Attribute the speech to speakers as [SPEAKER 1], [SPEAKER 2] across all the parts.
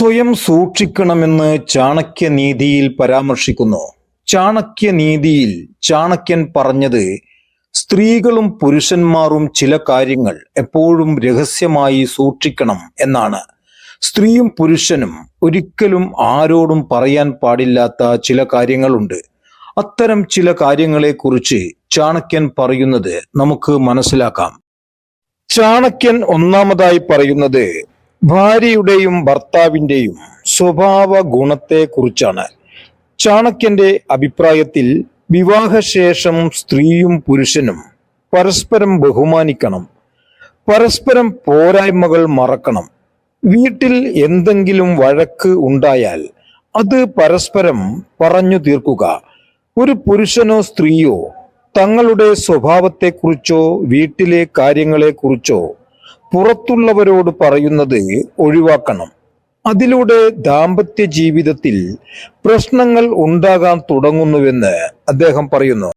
[SPEAKER 1] സ്വയം സൂക്ഷിക്കണമെന്ന് ചാണക്യനീതിയിൽ പരാമർശിക്കുന്നു. ചാണക്യനീതിയിൽ ചാണക്യൻ പറഞ്ഞത് സ്ത്രീകളും പുരുഷന്മാരും ചില കാര്യങ്ങൾ എപ്പോഴും രഹസ്യമായി സൂക്ഷിക്കണം എന്നാണ്. സ്ത്രീയും പുരുഷനും ഒരിക്കലും ആരോടും പറയാൻ പാടില്ലാത്ത ചില കാര്യങ്ങളുണ്ട്. അത്തരം ചില കാര്യങ്ങളെക്കുറിച്ച് ചാണക്യൻ പറയുന്നത് നമുക്ക് മനസ്സിലാക്കാം. ചാണക്യൻ ഒന്നാമതായി പറയുന്നത് ഭാര്യയുടെയും ഭർത്താവിന്റെയും സ്വഭാവ ഗുണത്തെക്കുറിച്ചാണ് ചാണക്യന്റെ അഭിപ്രായത്തിൽ വിവാഹശേഷം സ്ത്രീയും പുരുഷനും പരസ്പരം ബഹുമാനിക്കണം പരസ്പരം പോരായ്മകൾ മറക്കണം. വീട്ടിൽ എന്തെങ്കിലും വഴക്ക് ഉണ്ടായാൽ അത് പരസ്പരം പറഞ്ഞു തീർക്കുക. ഒരു പുരുഷനോ സ്ത്രീയോ തങ്ങളുടെ സ്വഭാവത്തെക്കുറിച്ചോ വീട്ടിലെ കാര്യങ്ങളെക്കുറിച്ചോ പുറത്തുള്ളവരോട് പറയുന്നത് ഒഴിവാക്കണം. അതിലൂടെ ദാമ്പത്യ ജീവിതത്തിൽ പ്രശ്നങ്ങൾ ഉണ്ടാകാൻ തുടങ്ങുന്നുവെന്ന് അദ്ദേഹം പറയുന്നു.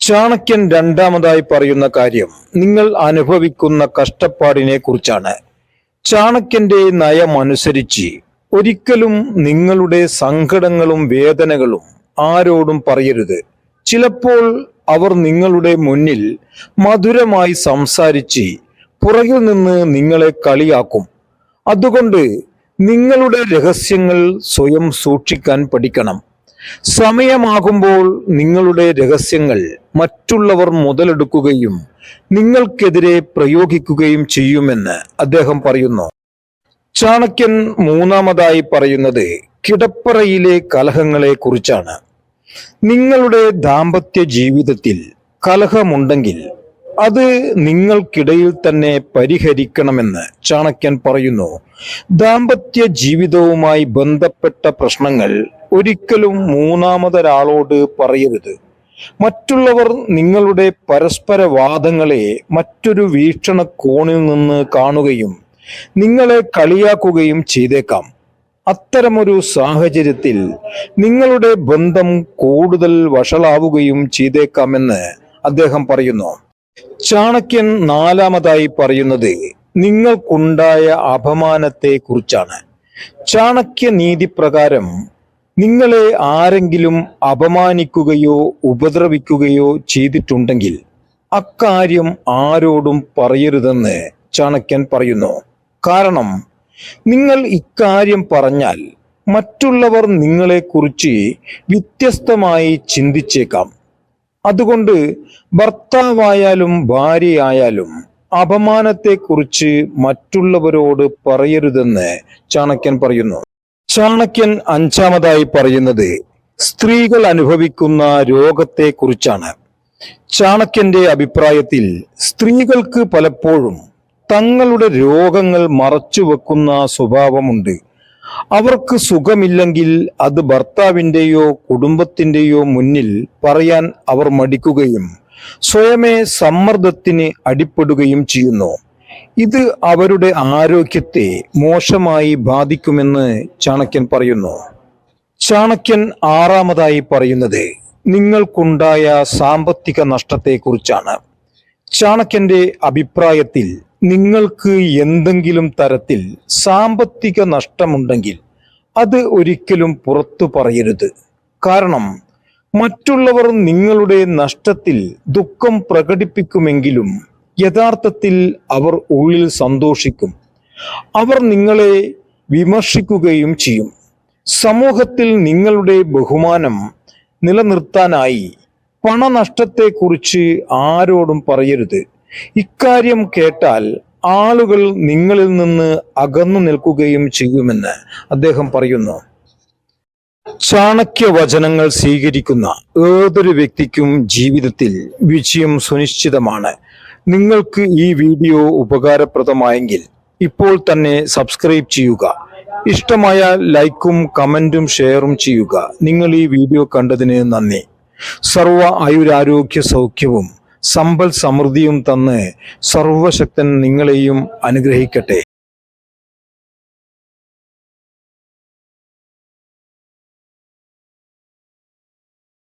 [SPEAKER 1] ചാണക്യൻ രണ്ടാമതായി പറയുന്ന കാര്യം നിങ്ങൾ അനുഭവിക്കുന്ന കഷ്ടപ്പാടിനെ കുറിച്ചാണ് ചാണക്യന്റെ നയമനുസരിച്ച് ഒരിക്കലും നിങ്ങളുടെ സങ്കടങ്ങളും വേദനകളും ആരോടും പറയരുത്. ചിലപ്പോൾ അവർ നിങ്ങളുടെ മുന്നിൽ മധുരമായി സംസാരിച്ച് പുറകിൽ നിന്ന് നിങ്ങളെ കളിയാക്കും. അതുകൊണ്ട് നിങ്ങളുടെ രഹസ്യങ്ങൾ സ്വയം സൂക്ഷിക്കാൻ പഠിക്കണം. സമയമാകുമ്പോൾ നിങ്ങളുടെ രഹസ്യങ്ങൾ മറ്റുള്ളവർ മുതലെടുക്കുകയും നിങ്ങൾക്കെതിരെ പ്രയോഗിക്കുകയും ചെയ്യുമെന്ന് അദ്ദേഹം പറയുന്നു. ചാണക്യൻ മൂന്നാമതായി പറയുന്നത് കിടപ്പറയിലെ കലഹങ്ങളെ കുറിച്ചാണ് നിങ്ങളുടെ ദാമ്പത്യ ജീവിതത്തിൽ കലഹമുണ്ടെങ്കിൽ അത് നിങ്ങൾക്കിടയിൽ തന്നെ പരിഹരിക്കണമെന്ന് ചാണക്യൻ പറയുന്നു. ദാമ്പത്യ ജീവിതവുമായി ബന്ധപ്പെട്ട പ്രശ്നങ്ങൾ ഒരിക്കലും മൂന്നാമതൊരാളോട് പറയരുത്. മറ്റുള്ളവർ നിങ്ങളുടെ പരസ്പര വാദങ്ങളെ മറ്റൊരു വീക്ഷണകോണിൽ നിന്ന് കാണുകയും നിങ്ങളെ കളിയാക്കുകയും ചെയ്തേക്കാം. അത്തരമൊരു സാഹചര്യത്തിൽ നിങ്ങളുടെ ബന്ധം കൂടുതൽ വഷളാവുകയും ചെയ്തേക്കാമെന്ന് അദ്ദേഹം പറയുന്നു. ചാണക്യൻ നാലാമതായി പറയുന്നത് നിങ്ങൾക്കുണ്ടായ അപമാനത്തെ കുറിച്ചാണ് ചാണക്യ നീതി പ്രകാരം നിങ്ങളെ ആരെങ്കിലും അപമാനിക്കുകയോ ഉപദ്രവിക്കുകയോ ചെയ്തിട്ടുണ്ടെങ്കിൽ അക്കാര്യം ആരോടും പറയരുതെന്ന് ചാണക്യൻ പറയുന്നു. കാരണം നിങ്ങൾ ഇക്കാര്യം പറഞ്ഞാൽ മറ്റുള്ളവർ നിങ്ങളെക്കുറിച്ച് വ്യത്യസ്തമായി ചിന്തിച്ചേക്കാം. അതുകൊണ്ട് ഭർത്താവായാലും ഭാര്യയായാലും അപമാനത്തെക്കുറിച്ച് മറ്റുള്ളവരോട് പറയരുതെന്ന് ചാണക്യൻ പറയുന്നു. ചാണക്യൻ അഞ്ചാമതായി പറയുന്നത് സ്ത്രീകൾ അനുഭവിക്കുന്ന രോഗത്തെക്കുറിച്ചാണ്. ചാണക്യന്റെ അഭിപ്രായത്തിൽ സ്ത്രീകൾക്ക് പലപ്പോഴും തങ്ങളുടെ രോഗങ്ങൾ മറച്ചു വെക്കുന്ന സ്വഭാവമുണ്ട്. അവർക്ക് സുഖമില്ലെങ്കിൽ അത് ഭർത്താവിന്റെയോ കുടുംബത്തിന്റെയോ മുന്നിൽ പറയാൻ അവർ മടിക്കുകയും സ്വയമേ സമ്മർദ്ദത്തിന് അടിപ്പെടുകയും ചെയ്യുന്നു. ഇത് അവരുടെ ആരോഗ്യത്തെ മോശമായി ബാധിക്കുമെന്ന് ചാണക്യൻ പറയുന്നു. ചാണക്യൻ ആറാമതായി പറയുന്നത് നിങ്ങൾക്കുണ്ടായ സാമ്പത്തിക നഷ്ടത്തെക്കുറിച്ചാണ്. ചാണക്യന്റെ അഭിപ്രായത്തിൽ നിങ്ങൾക്ക് എന്തെങ്കിലും തരത്തിൽ സാമ്പത്തിക നഷ്ടമുണ്ടെങ്കിൽ അത് ഒരിക്കലും പുറത്തു പറയരുത്. കാരണം മറ്റുള്ളവർ നിങ്ങളുടെ നഷ്ടത്തിൽ ദുഃഖം പ്രകടിപ്പിക്കുമെങ്കിലും യഥാർത്ഥത്തിൽ അവർ ഉള്ളിൽ സന്തോഷിക്കും. അവർ നിങ്ങളെ വിമർശിക്കുകയും ചെയ്യും. സമൂഹത്തിൽ നിങ്ങളുടെ ബഹുമാനം നിലനിർത്താനായി പണനഷ്ടത്തെക്കുറിച്ച് ആരോടും പറയരുത്. ഇക്കാര്യം കേട്ടാൽ ആളുകൾ നിങ്ങളിൽ നിന്ന് അകന്നു നിൽക്കുകയും ചെയ്യുമെന്ന് അദ്ദേഹം പറയുന്നു. ചാണക്യ വചനങ്ങൾ സ്വീകരിക്കുന്ന ഏതൊരു വ്യക്തിക്കും ജീവിതത്തിൽ വിജയം സുനിശ്ചിതമാണ്. നിങ്ങൾക്ക് ഈ വീഡിയോ ഉപകാരപ്രദമായെങ്കിൽ ഇപ്പോൾ തന്നെ സബ്സ്ക്രൈബ് ചെയ്യുക. ഇഷ്ടമായ ലൈക്കും കമന്റും ഷെയറും ചെയ്യുക. നിങ്ങൾ ഈ വീഡിയോ കണ്ടതിന് നന്ദി. സർവ ആയുരാരോഗ്യ സൗഖ്യവും സമ്പൽ സമൃദ്ധിയും തന്ന് സർവശക്തൻ നിങ്ങളെയും അനുഗ്രഹിക്കട്ടെ.